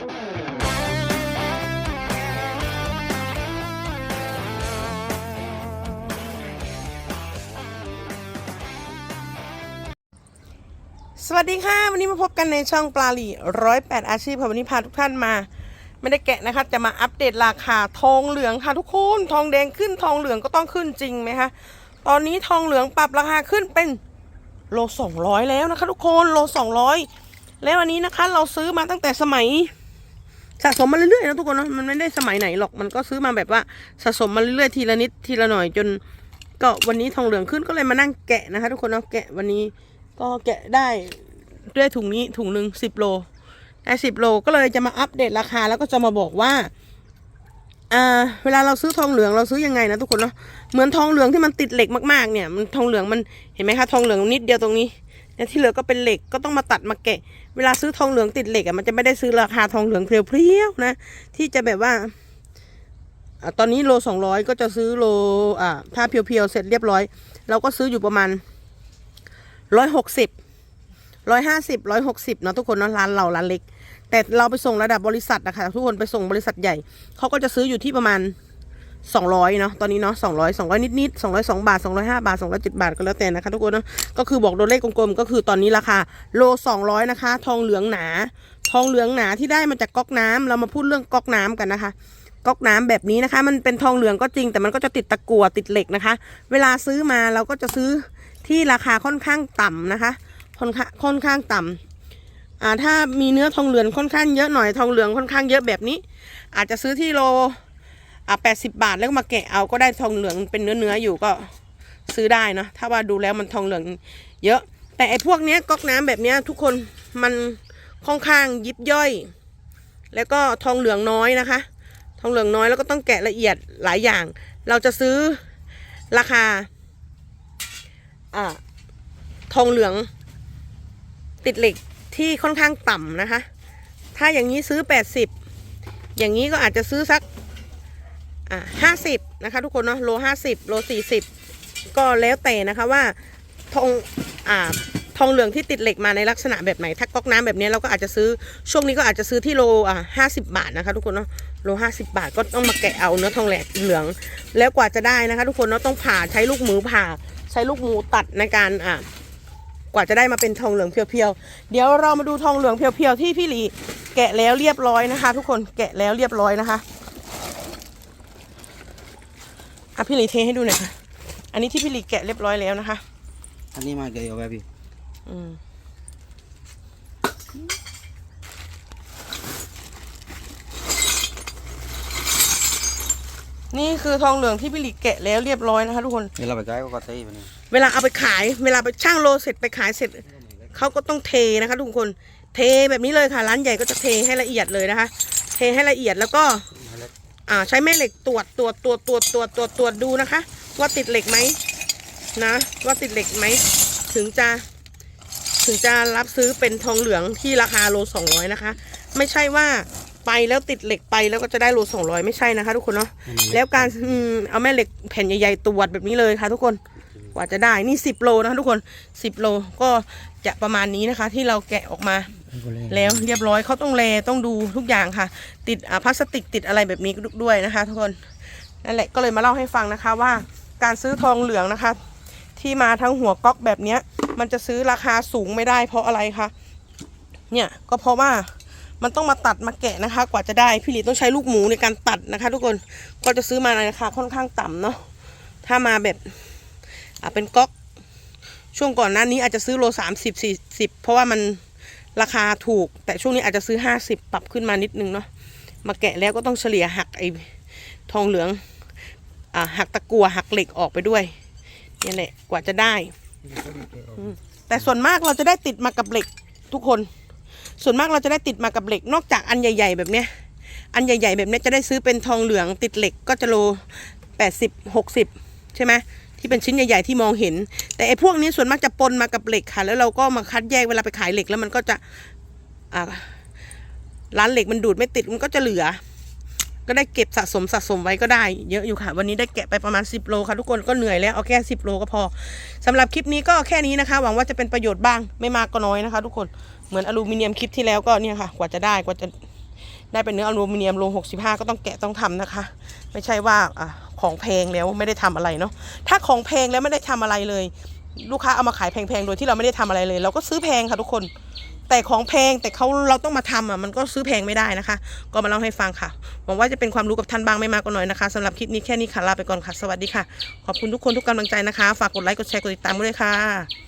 สวัสดีค่ะ วันนี้มาพบกันในช่องปลาหลี่ร้อยแปดอาชีพค่ะวันนี้พาทุกท่านมา ไม่ได้แกะนะคะ จะมาอัปเดตราคาทองเหลืองค่ะทุกคนทองแดงขึ้นทองเหลืองก็ต้องขึ้นจริงไหมคะตอนนี้ทองเหลืองปรับราคาขึ้นเป็นโลสองร้อยแล้วนะคะ ทุกคนโลสองร้อยแล้ววันนี้นะคะเราซื้อมาตั้งแต่สมัย สะสมมาเรื่อยๆนะทุกคนเนาะมันไม่ได้สมัยไหนหรอกมันก็ซื้อมาแบบว่าสะสมมาเรื่อยๆทีละนิดทีละหน่อยจน ก็วันนี้ทองเหลืองขึ้นก็เลยมานั่งแกะนะคะ ทุกคนเนาะแกะวันนี้ก็แกะได้ด้วยถุงนี้ถุงหนึ่งสิบโลได้สิบโลก็เลยจะมาอัปเดตราคาแล้วก็จะมาบอกว่าอ่าเวลาเราซื้อทองเหลืองเราซื้อยังไงนะทุกคนเนาะเหมือนทองเหลืองที่มันติดเหล็กมากๆเนี่ยมันทองเหลืองมันเห็นไหมคะทองเหลืองนิดเดียวตรงนี้ เนี่ยที่เหลือก็เป็นเหล็กก็ต้องมาตัดมาแกะ เวลาซื้อทองเหลืองติดเหล็กอะมันจะไม่ได้ซื้อราคาทองเหลืองเพรียวๆนะ ที่จะแบบว่าอตอนนี้โลสองร้อยก็จะซื้อโลอ่าถ้าเพียวๆเสร็จเรียบร้อย เราก็ซื้ออยู่ประมาณร้อยหกสิบร้อยห้าสิบร้อยหกสิบเนาะทุกคนเนาะร้านเราร้านเล็ก แต่เราไปส่งระดับบริษัทนะคะทุกคนไปส่งบริษัทใหญ่เขาก็จะซื้ออยู่ที่ประมาณ สองร้อยเนาะตอนนี้เนาะสองร้อยสองร้อยนิดๆสองร้อยสองบาทสองร้อยห้าบาทสองร้อยเจ็ดบาทก็แล้วแต่นะคะทุกคนเนาะก็คือบอกโดยเลขกลมๆก็คือตอนนี้ราคาโลสองร้อยนะคะ ทองเหลืองหนา ทองเหลืองหนาที่ได้มาจากก๊อกน้ำเรามาพูดเรื่องก๊อกน้ำกันนะคะก๊อกน้ำแบบนี้นะคะ มันเป็นทองเหลืองก็จริง แต่มันก็จะติดตะกั่วติดเหล็กนะคะ เวลาซื้อมาเราก็จะซื้อที่ราคาค่อนข้างต่ำนะคะค่อนข้างค่อนข้างต่ำอ่าถ้ามีเนื้อทองเหลืองค่อนข้างเยอะหน่อยทองเหลืองค่อนข้างเยอะแบบนี้ อาจจะซื้อที่โล อ่าแปดสิบาทแล้วก็มาแกะเอาก็ได้ทองเหลืองเป็นเนื้อเนื้อๆอยู่ก็ซื้อได้นะถ้าว่าดูแล้วมันทองเหลืองเยอะ แต่ไอ้พวกเนี้ยก๊อกน้ำแบบเนี้ยทุกคนมันค่อนข้างยิบย่อย แล้วก็ทองเหลืองน้อยนะคะ ทองเหลืองน้อยแล้วก็ต้องแกะละเอียดหลายอย่าง เราจะซื้อราคาอ่าทองเหลืองติดเหล็กที่ค่อนข้างต่ำนะคะ ถ้าอย่างนี้ซื้อ 80 อย่างนี้ก็อาจจะซื้อสัก อ่าห้าสิบนะคะทุกคนเนาะโลห้าสิบโลสี่สิบก็แล้วแต่นะคะว่าทองอ่าทองเหลืองที่ติดเหล็กมาในลักษณะแบบไหน ถ้าก๊อกน้ำแบบนี้เราก็อาจจะซื้อช่วงนี้ก็อาจจะซื้อที่โลอ่าห้าสิบาทนะคะ ทุกคนเนาะโลห้าสิบาทก็ต้องมาแกะเอาเนื้อทองแหลกเหลือง แล้วกว่าจะได้นะคะ ทุกคนเนาะต้องผ่าใช้ลูกมือผ่าใช้ลูกมือตัดในการอ่ากว่าจะได้มาเป็นทองเหลืองเพียวๆ เดี๋ยวเรามาดูทองเหลืองเพียวๆที่พี่หลีแกะแล้วเรียบร้อยนะคะ ทุกคนแกะแล้วเรียบร้อยนะคะ อะพี่หลีเทให้ดูหน่อยค่ะ อันนี้ที่พี่หลีแกะเรียบร้อยแล้วนะคะ อันนี้มาเกลียวแบบพี่อืมนี่คือทองเหลืองที่พี่หลีแกะแล้วเรียบร้อยนะคะทุกคนนี่เราไปใกล้ก็กระเต้แบบนี้เวลาเอาไปขาย เวลาไปช่างโลเสร็จไปขายเสร็จเขาก็ต้องเทนะคะทุกคน เทแบบนี้เลยค่ะร้านใหญ่ก็จะเทให้ละเอียดเลยนะคะ เทให้ละเอียดแล้วก็ อ่าใช้แม่เหล็กตรวจตรวจตรวจตรวจตรวจตรวจตรวจดูนะคะ ว่าติดเหล็กไหมนะว่าติดเหล็กไหมถึงจะถึงจะรับซื้อเป็นทองเหลืองที่ราคาโลสองร้อยนะคะ ไม่ใช่ว่าไปแล้วติดเหล็กไปแล้วก็จะได้โลสองร้อยไม่ใช่นะคะ ทุกคนเนาะแล้วการอืมเอาแม่เหล็กแผ่นใหญ่ๆตรวจแบบนี้เลยค่ะ ทุกคนก ว่าจะได้นี่สิบโลนะคะทุกคนสิบโลก็จะประมาณนี้นะคะ ที่เราแกะออกมา แล้วเรียบร้อยเขาต้องแลต้องดูทุกอย่างค่ะ ติดอ่าพลาสติกติดอะไรแบบนี้ด้วยนะคะ ทุกคนนั่นแหละก็เลยมาเล่าให้ฟังนะคะว่าการซื้อทองเหลืองนะคะ ที่มาทั้งหัวก๊อกแบบเนี้ย มันจะซื้อราคาสูงไม่ได้ เพราะอะไรคะเนี่ยก็เพราะว่ามันต้องมาตัดมาแกะนะคะ กว่าจะได้พี่หลีต้องใช้ลูกหมูในการตัดนะคะ ทุกคนก็จะซื้อมาในราคาค่อนข้างต่ำเนาะถ้ามาแบบ อ่าเป็นก๊อกช่วงก่อนหน้านี้อาจจะซื้อโลสามสิบสี่สิบเพราะว่ามันราคาถูก แต่ช่วงนี้อาจจะซื้อ50ปรับขึ้นมานิดนึงเนาะมาแกะแล้วก็ต้องเฉลี่ยหักไอ้ทองเหลืองอ่าหักตะกัวหักเหล็กออกไปด้วยนี่แหละกว่าจะได้ แต่ส่วนมากเราจะได้ติดมากับเหล็กทุกคน ส่วนมากเราจะได้ติดมากับเหล็ก นอกจากอันใหญ่ ๆ แบบเนี้ย อันใหญ่ ๆ แบบเนี้ยจะได้ซื้อเป็นทองเหลืองติดเหล็กก็จะโล80 60ใช่ไหม ที่เป็นชิ้นใหญ่ๆที่มองเห็น แต่ไอ้พวกนี้ส่วนมากจะปนมากับเหล็กค่ะ แล้วเราก็มาคัดแยกเวลาไปขายเหล็กแล้วมันก็จะอ่าร้านเหล็กมันดูดไม่ติดมันก็จะเหลือ ก็ได้เก็บสะสมสะสมไว้ก็ได้ เยอะอยู่ค่ะ วันนี้ได้แกะไปประมาณ 10 โลค่ะทุกคนก็เหนื่อยแล้วเอาแค่10 โลก็พอสำหรับคลิปนี้ก็แค่นี้นะคะ หวังว่าจะเป็นประโยชน์บ้างไม่มากก็น้อยนะคะ ทุกคนเหมือนอลูมิเนียมคลิปที่แล้วก็เนี่ยค่ะ กว่าจะได้กว่าจะ ได้เป็นเนื้ออลูมิเนียมโล65 ก็ต้องแกะต้องทำนะคะ ไม่ใช่ว่าอของแพงแล้วไม่ได้ทำอะไรเนาะถ้าของแพงแล้วไม่ได้ทำอะไรเลย ลูกค้าเอามาขายแพงๆโดยที่เราไม่ได้ทำอะไรเลย เราก็ซื้อแพงค่ะทุกคน แต่ของแพงแต่เขาเราต้องมาทำอะมันก็ซื้อแพงไม่ได้นะคะ ก็มาเล่าให้ฟังค่ะหวังว่าจะเป็นความรู้กับท่านบ้างไม่มากก็น้อยนะคะสำหรับคลิปนี้แค่นี้ค่ะลาไปก่อนค่ะสวัสดีค่ะ ขอบคุณทุกคนทุกกำลังใจนะคะ ฝากกดไลค์กดแชร์กดติดตามด้วยค่ะ